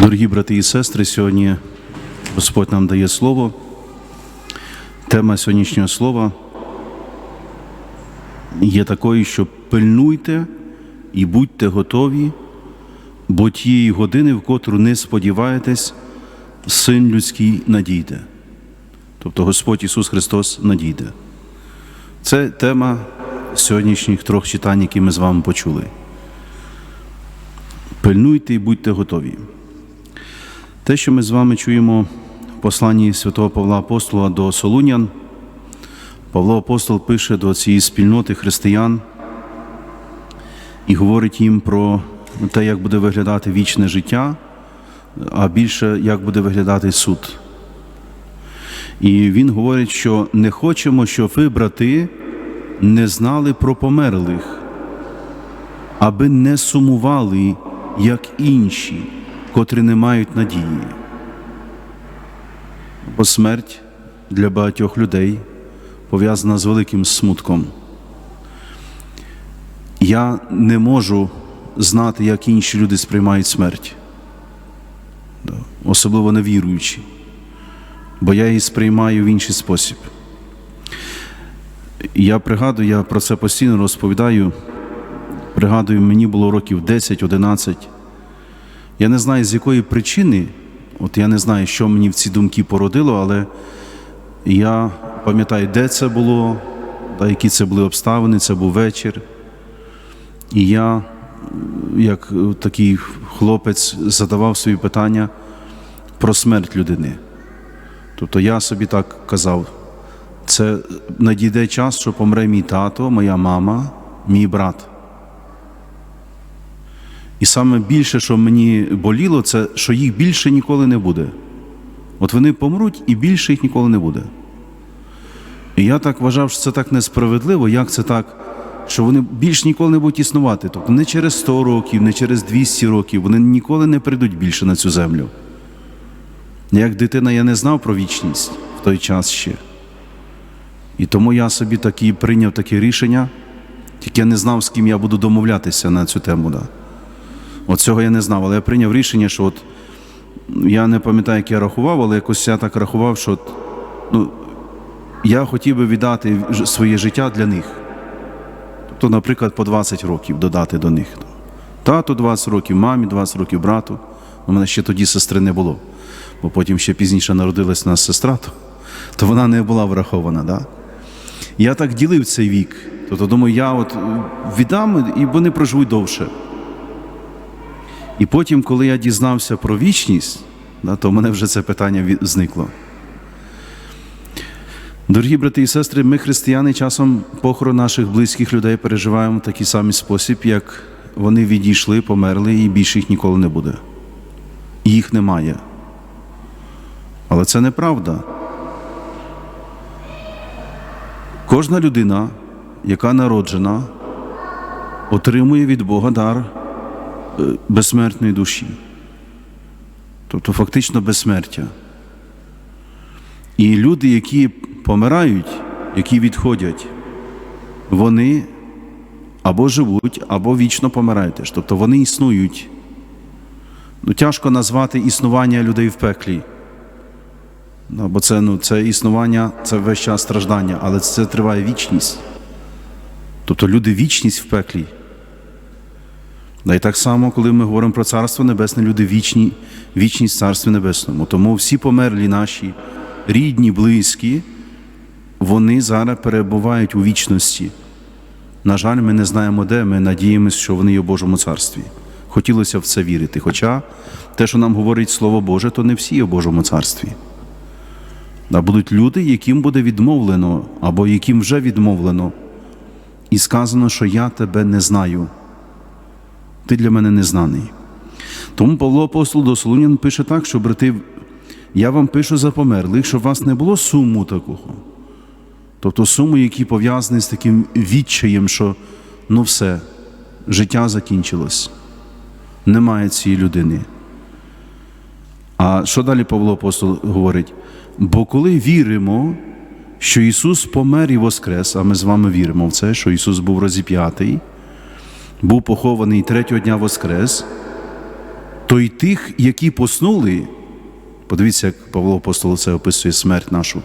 Дорогі брати і сестри, сьогодні Господь нам дає слово. Тема сьогоднішнього слова є такою, що пильнуйте і будьте готові, бо тієї години, в котру не сподіваєтесь, Син людський надійде. Тобто Господь Ісус Христос надійде. Це тема сьогоднішніх трьох читань, які ми з вами почули. Пильнуйте і будьте готові. Те, що ми з вами чуємо в посланні святого Павла Апостола до Солунян, Павло Апостол пише до цієї спільноти християн і говорить їм про те, як буде виглядати вічне життя, а більше як буде виглядати суд. І він говорить, що не хочемо, щоб ви, брати, не знали про померлих, аби не сумували, як інші, котрі не мають надії. Бо смерть для багатьох людей пов'язана з великим смутком. Я не можу знати, як інші люди сприймають смерть, особливо невіруючі, бо я її сприймаю в інший спосіб. Я пригадую, я про це постійно розповідаю. Пригадую, мені було років 10-11. Я не знаю, з якої причини, от я не знаю, що мені в ці думки породило, але я пам'ятаю, де це було, та які це були обставини, це був вечір. І я, як такий хлопець, задавав собі питання про смерть людини. Тобто я собі так казав, це надійде час, що помре мій тато, моя мама, мій брат. І саме більше, що мені боліло, це що їх більше ніколи не буде. От вони помруть і більше їх ніколи не буде. І я так вважав, що це так несправедливо, як це так, що вони більш ніколи не будуть існувати. Тобто не через 100 років, не через 200 років, вони ніколи не прийдуть більше на цю землю. Як дитина я не знав про вічність в той час ще. І тому я собі такі прийняв таке рішення, тільки я не знав, з ким я буду домовлятися на цю тему. Да. От цього я не знав, але я прийняв рішення, що от я не пам'ятаю, як я рахував, але якось я так рахував, що от, ну, я хотів би віддати своє життя для них. Тобто, наприклад, по 20 років додати до них. Тату 20 років, мамі 20 років, брату. У мене ще тоді сестри не було, бо потім ще пізніше народилась нас сестра, то, то вона не була врахована. Да? Я так ділив цей вік. Тобто думаю, я от віддам, і вони проживуть довше. І потім, коли я дізнався про вічність, то в мене вже це питання зникло. Дорогі брати і сестри, ми, християни, часом похорон наших близьких людей переживаємо в такий самий спосіб, як вони відійшли, померли, і більше їх ніколи не буде. Їх немає. Але це неправда. Кожна людина, яка народжена, отримує від Бога дар безсмертної душі. Тобто фактично безсмертя. І люди, які помирають, які відходять, вони або живуть, або вічно помирають. теж. Тобто вони існують. Ну, тяжко назвати існування людей в пеклі. Ну, бо це, ну, це існування, це весь час страждання, але це триває вічність. Тобто люди вічність в пеклі. Да і так само, коли ми говоримо про Царство Небесне, люди вічні, вічність Царстві Небесному. Тому всі померлі наші рідні, близькі, вони зараз перебувають у вічності. На жаль, ми не знаємо де, ми надіємося, що вони є в Божому царстві. Хотілося в це вірити. Хоча те, що нам говорить Слово Боже, то не всі є в Божому царстві. А будуть люди, яким буде відмовлено, або яким вже відмовлено, і сказано, що я тебе не знаю. Ти для мене незнаний. Тому Павло апостол до Солунян пише так, що брати, я вам пишу за померлих, щоб у вас не було суму такого. Тобто суму, які пов'язані з таким відчаєм, що ну все, життя закінчилось. Немає цієї людини. А що далі Павло апостол говорить? Бо коли віримо, що Ісус помер і воскрес, а ми з вами віримо в це, що Ісус був розіп'ятий, був похований третього дня воскрес, то й тих, які поснули, подивіться, як Павло Апостол це описує смерть нашу,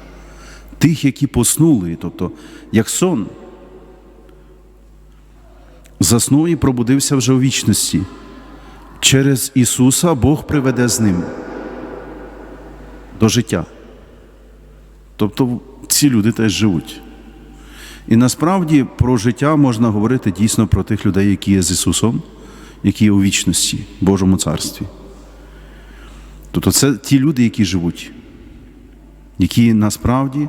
тих, які поснули, тобто як сон, заснув і пробудився вже у вічності. Через Ісуса Бог приведе з ним до життя. Тобто ці люди теж живуть. І насправді про життя можна говорити дійсно про тих людей, які є з Ісусом, які є у вічності, в Божому Царстві. Тобто це ті люди, які живуть, які насправді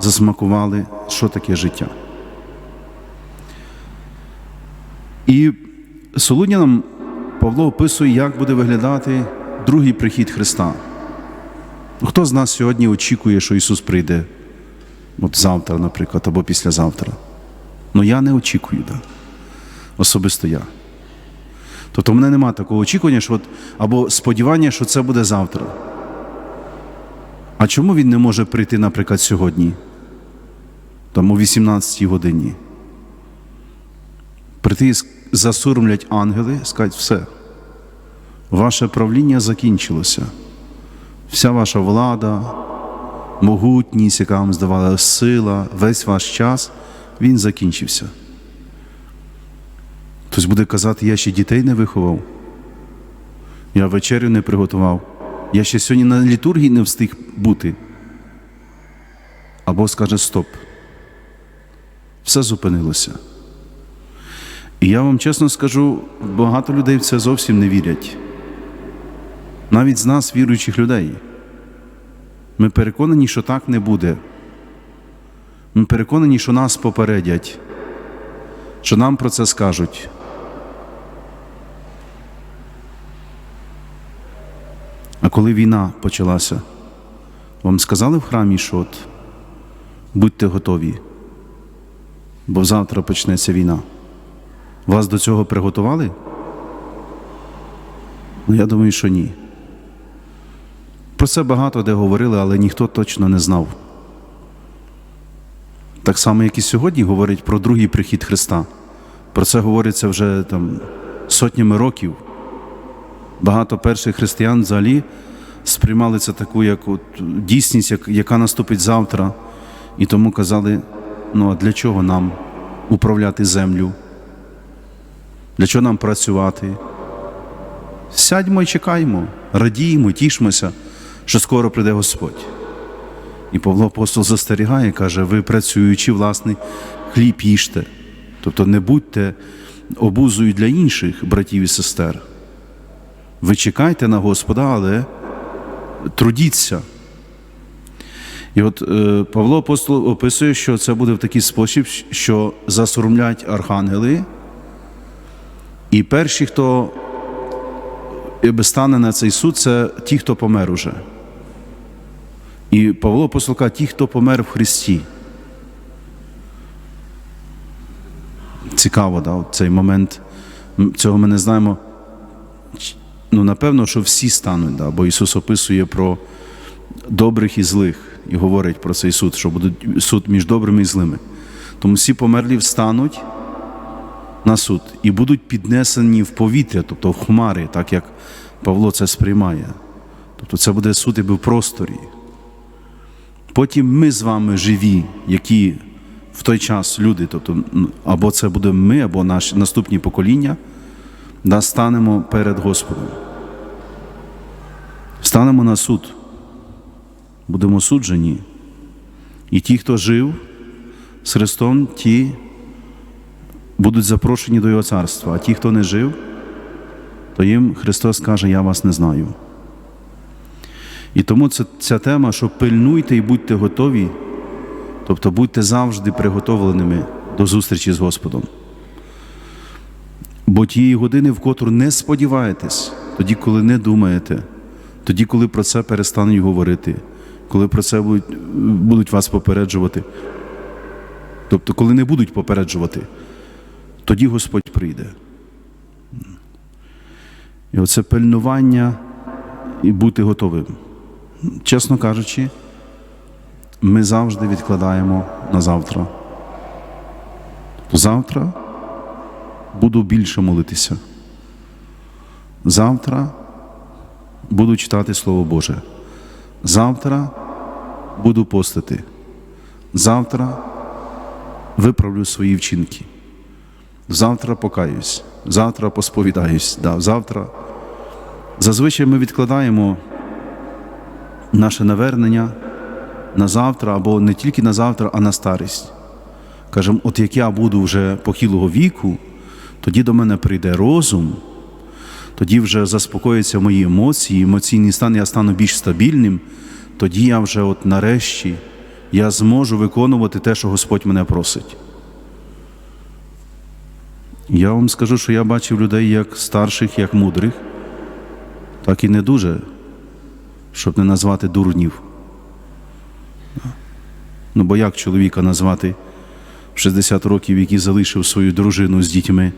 засмакували, що таке життя. І Солунянам Павло описує, як буде виглядати другий прихід Христа. Хто з нас сьогодні очікує, що Ісус прийде? От завтра, наприклад, або післязавтра. Ну я не очікую, да. особисто я. Тобто в мене немає такого очікування, що от, або сподівання, що це буде завтра. А чому він не може прийти, наприклад, сьогодні, там о 18 годині? Прийти засурмлять ангели, сказати, все, ваше правління закінчилося. Вся ваша влада, могутність, яка вам здавала сила, весь ваш час, він закінчився. Хтось буде казати, я ще дітей не виховав, я вечерю не приготував, я ще сьогодні на літургії не встиг бути. Або скаже стоп. Все зупинилося. І я вам чесно скажу, багато людей в це зовсім не вірять. Навіть з нас, віруючих людей. Ми переконані, що так не буде. Ми переконані, що нас попередять, що нам про це скажуть. А коли війна почалася, вам сказали в храмі, що от будьте готові, бо завтра почнеться війна. Вас до цього приготували? Ну, я думаю, що ні. Про це багато де говорили, але ніхто точно не знав. Так само, як і сьогодні говорять про другий прихід Христа. Про це говориться вже там сотнями років. Багато перших християн взагалі сприймали це таку як от дійсність, як- яка наступить завтра. І тому казали: ну а для чого нам управляти землю? Для чого нам працювати? Сядьмо і чекаємо, радіємо, тішмося, що скоро прийде Господь. І Павло апостол застерігає, каже, ви працюючи, власний хліб їжте. Тобто не будьте обузою для інших братів і сестер. Ви чекайте на Господа, але трудіться. І от е, Павло апостол описує, що це буде в такий спосіб, що засоромлять архангели, і перші, хто стане на цей суд, це ті, хто помер уже. І Павло апостол ті, хто помер в Христі. Цікаво, да, цей момент. Цього ми не знаємо. Ну, напевно, що всі стануть, да, бо Ісус описує про добрих і злих і говорить про цей суд, що буде суд між добрими і злими. Тому всі померлі встануть на суд і будуть піднесені в повітря, тобто в хмари, так як Павло це сприймає. Тобто це буде суд якби в просторі. Потім ми з вами живі, які в той час люди, тобто або це буде ми, або наші наступні покоління, да, станемо перед Господом. Станемо на суд, будемо суджені. І ті, хто жив з Христом, ті будуть запрошені до Його царства, а ті, хто не жив, то їм Христос каже, я вас не знаю. І тому це, ця тема, що пильнуйте і будьте готові, тобто будьте завжди приготовленими до зустрічі з Господом. Бо тієї години, в котру не сподіваєтесь, тоді, коли не думаєте, тоді, коли про це перестануть говорити, коли про це будуть, будуть вас попереджувати, тобто, коли не будуть попереджувати, тоді Господь прийде. І оце пильнування і бути готовим. Чесно кажучи, ми завжди відкладаємо на завтра. Завтра буду більше молитися. Завтра буду читати Слово Боже. Завтра буду постити. Завтра виправлю свої вчинки. Завтра покаюсь, завтра посповідаюсь, да, завтра. Зазвичай ми відкладаємо наше навернення на завтра або не тільки на завтра, а на старість. Кажемо, от як я буду вже похилого віку, тоді до мене прийде розум, тоді вже заспокояться мої емоції, емоційний стан, я стану більш стабільним, тоді я вже от нарешті я зможу виконувати те, що Господь мене просить. Я вам скажу, що я бачив людей як старших, як мудрих, так і не дуже, щоб не назвати дурнів. Ну, бо як чоловіка назвати в 60 років, який залишив свою дружину з дітьми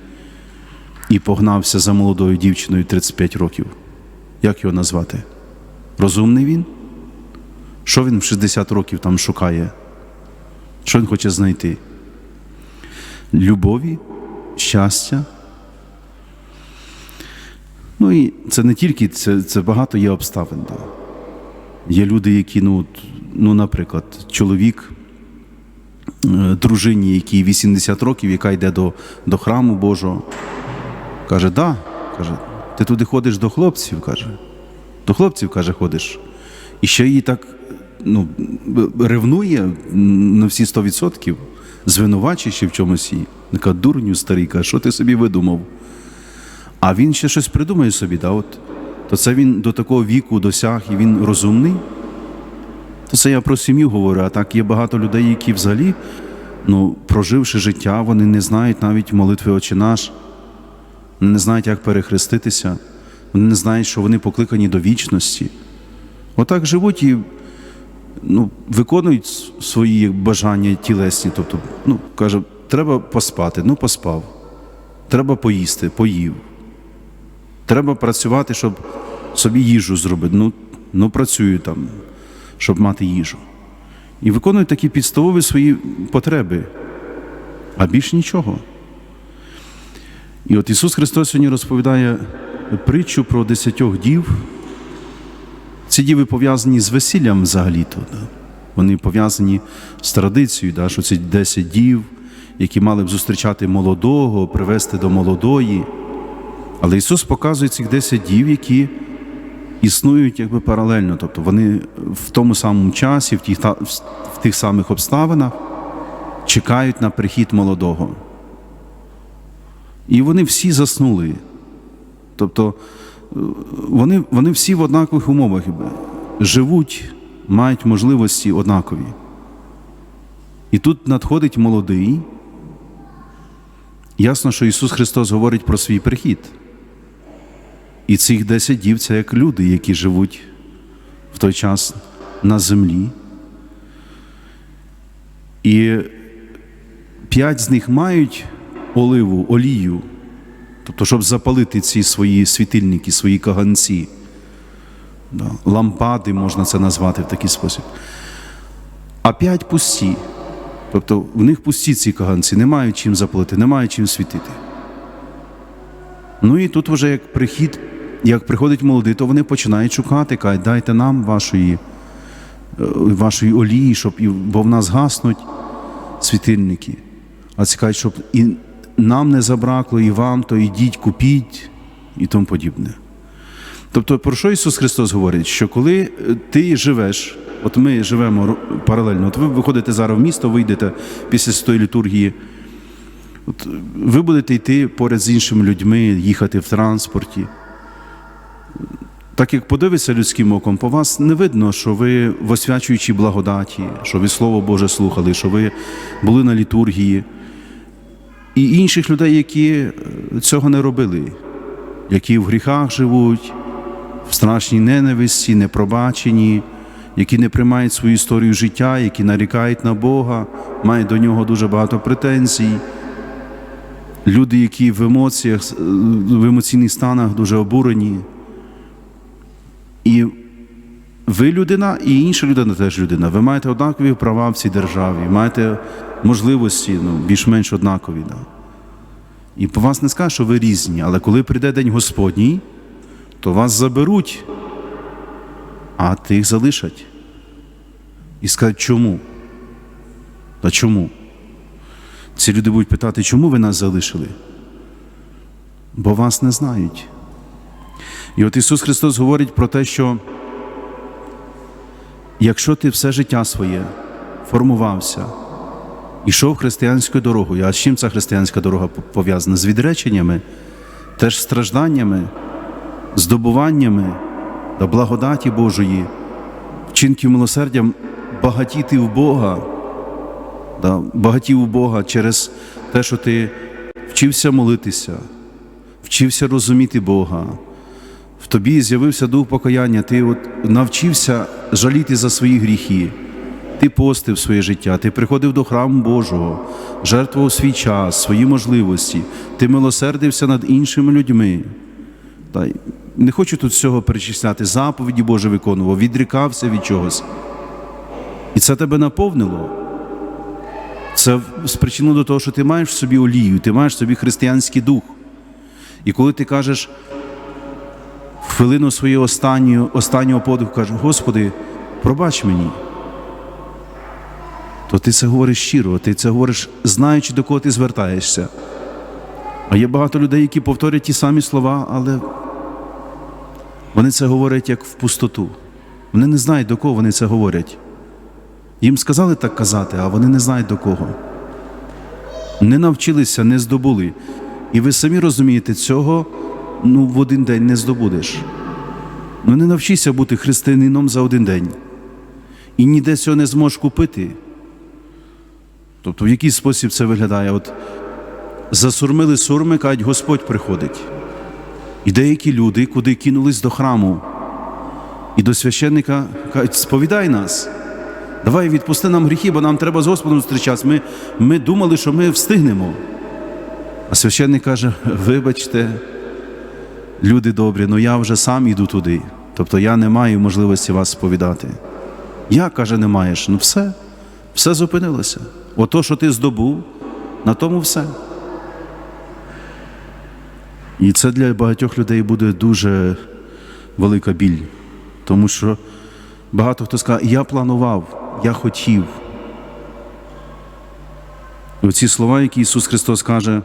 і погнався за молодою дівчиною 35 років? Як його назвати? Розумний він? Що він в 60 років там шукає? Що він хоче знайти? Любові, щастя. Ну і це не тільки, це, це багато є обставин. Да. Є люди, які, ну, ну, наприклад, чоловік, е, дружині, якій 80 років, яка йде до, до храму Божого, каже, да, каже, ти туди ходиш до хлопців, каже. До хлопців, каже, ходиш. І ще її так ну, ревнує на всі 100%, звинувачує ще в чомусь її. Така дурню старий, каже, що ти собі видумав? А він ще щось придумає собі, да, от. То це він до такого віку досяг і він розумний. То це я про сім'ю говорю, а так є багато людей, які взагалі, ну, проживши життя, вони не знають навіть молитви Отче наш, вони не знають, як перехреститися, вони не знають, що вони покликані до вічності. Отак живуть і ну, виконують свої бажання тілесні. Тобто, ну, каже, треба поспати, ну поспав. Треба поїсти, поїв. Треба працювати, щоб собі їжу зробити. Ну, ну працюю там, щоб мати їжу. І виконують такі підставові свої потреби, а більш нічого. І от Ісус Христос сьогодні розповідає притчу про десятьох дів. Ці діви пов'язані з весіллям взагалі-то. Да? Вони пов'язані з традицією, да? що ці 10 дів, які мали б зустрічати молодого, привести до молодої. Але Ісус показує цих 10 дів, які існують якби паралельно. Тобто вони в тому самому часі, в тих, в тих самих обставинах чекають на прихід молодого. І вони всі заснули. Тобто вони, вони всі в однакових умовах живуть, мають можливості однакові. І тут надходить молодий. Ясно, що Ісус Христос говорить про свій прихід. І цих десять дів це як люди, які живуть в той час на землі. І п'ять з них мають оливу, олію, тобто, щоб запалити ці свої світильники, свої каганці. Лампади можна це назвати в такий спосіб. А п'ять пусті. Тобто в них пусті ці каганці, не мають чим запалити, не мають чим світити. Ну і тут вже як прихід, як приходить молодий, то вони починають шукати, кажуть, дайте нам вашої, е, вашої олії, щоб, бо в нас гаснуть світильники. А ці кажуть, щоб і нам не забракло, і вам, то йдіть, купіть і тому подібне. Тобто, про що Ісус Христос говорить? Що коли е, ти живеш, от ми живемо паралельно, от ви виходите зараз в місто, вийдете після святої літургії, от ви будете йти поряд з іншими людьми, їхати в транспорті. Так як подивишся людським оком, по вас не видно, що ви в освячуючій благодаті, що ви Слово Боже слухали, що ви були на літургії. І інших людей, які е, цього не робили, які в гріхах живуть, в страшній ненависті, непробачені, які не приймають свою історію життя, які нарікають на Бога, мають до нього дуже багато претензій. Люди, які в емоціях, е, в емоційних станах дуже обурені. І ви людина, і інша людина теж людина. Ви маєте однакові права в цій державі, маєте можливості ну, більш-менш однакові. Да. І по вас не скажуть, що ви різні, але коли прийде День Господній, то вас заберуть а тих залишать. І скажуть, чому? Та чому? Ці люди будуть питати, чому ви нас залишили? Бо вас не знають. І от Ісус Христос говорить про те, що якщо ти все життя своє формувався, ішов християнською дорогою, а з чим ця християнська дорога пов'язана? З відреченнями, теж стражданнями, здобуваннями та благодаті Божої, вчинків милосердям багатіти в Бога, да, багатів у Бога через те, що ти вчився молитися, вчився розуміти Бога. В тобі з'явився дух покаяння, ти от навчився жаліти за свої гріхи. Ти постив своє життя, ти приходив до храму Божого, жертвував свій час, свої можливості, ти милосердився над іншими людьми. Не хочу тут всього перечисляти, заповіді Боже виконував, відрікався від чогось. І це тебе наповнило. Це спричинило до того, що ти маєш в собі олію, ти маєш в собі християнський дух. І коли ти кажеш хвилину свого останнього, останнього подиху, кажеш, Господи, пробач мені, то ти це говориш щиро, ти це говориш, знаючи, до кого ти звертаєшся. А є багато людей, які повторять ті самі слова, але вони це говорять як в пустоту. Вони не знають, до кого вони це говорять. Їм сказали так казати, а вони не знають до кого. Не навчилися, не здобули. І ви самі розумієте, цього ну, в один день не здобудеш. Ну не навчися бути християнином за один день. І ніде цього не зможеш купити. Тобто, в який спосіб це виглядає? От засурмили сурми, кажуть, Господь приходить. І деякі люди, куди кинулись до храму, і до священника кажуть, сповідай нас. Давай відпусти нам гріхи, бо нам треба з Господом зустрічатися. Ми, ми думали, що ми встигнемо. А священник каже: вибачте, люди добрі, ну я вже сам іду туди. Тобто я не маю можливості вас сповідати. Я, каже, не маєш. Ну все, все зупинилося. Ото, що ти здобув, на тому все. І це для багатьох людей буде дуже велика біль, тому що багато хто скаже, я планував, я хотів. Оці слова, які Ісус Христос каже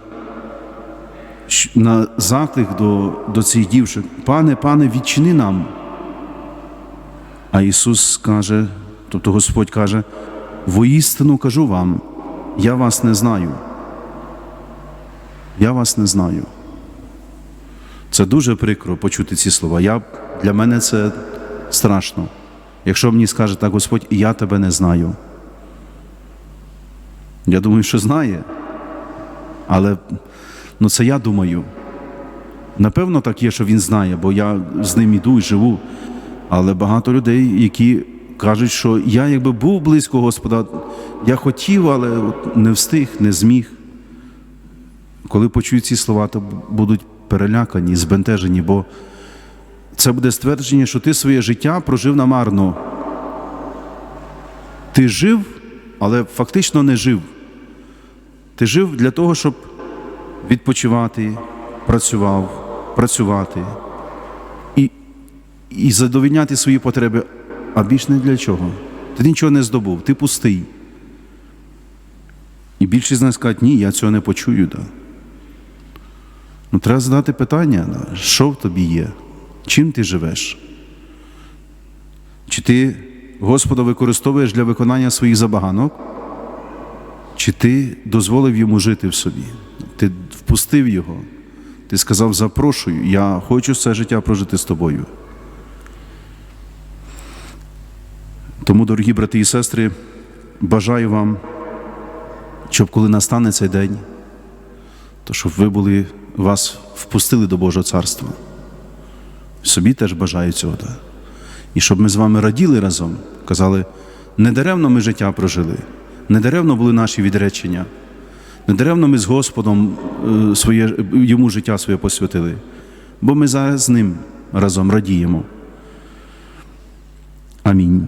на заклик до, до цих дівчат, пане, пане, відчини нам. А Ісус каже, тобто Господь каже, воістину кажу вам, я вас не знаю. Я вас не знаю. Це дуже прикро почути ці слова. Я, для мене це страшно. Якщо мені скаже так Господь, я тебе не знаю. Я думаю, що знає. Але ну, це я думаю. Напевно, так є, що він знає, бо я з ним іду і живу. Але багато людей, які кажуть, що я якби був близько Господа, я хотів, але не встиг, не зміг. Коли почують ці слова, то будуть перелякані, збентежені, бо це буде ствердження, що ти своє життя прожив намарно. Ти жив, але фактично не жив. Ти жив для того, щоб відпочивати, працював, працювати і, і задовільняти свої потреби, а більш не для чого. Ти нічого не здобув, ти пустий. І більшість з нас кажуть, ні, я цього не почую. Да. Ну, треба задати питання, да, що в тобі є, чим ти живеш? Чи ти Господа використовуєш для виконання своїх забаганок, чи ти дозволив йому жити в собі? Ти впустив його, ти сказав, запрошую, я хочу все життя прожити з тобою. Тому, дорогі брати і сестри, бажаю вам, щоб коли настане цей день, то щоб ви були, вас впустили до Божого царства. Собі теж бажаю цього. Да? І щоб ми з вами раділи разом, казали, не даремно ми життя прожили, не даремно були наші відречення, даремно ми з Господом е, своє, йому життя своє посвятили, бо ми зараз з ним разом радіємо. Амінь.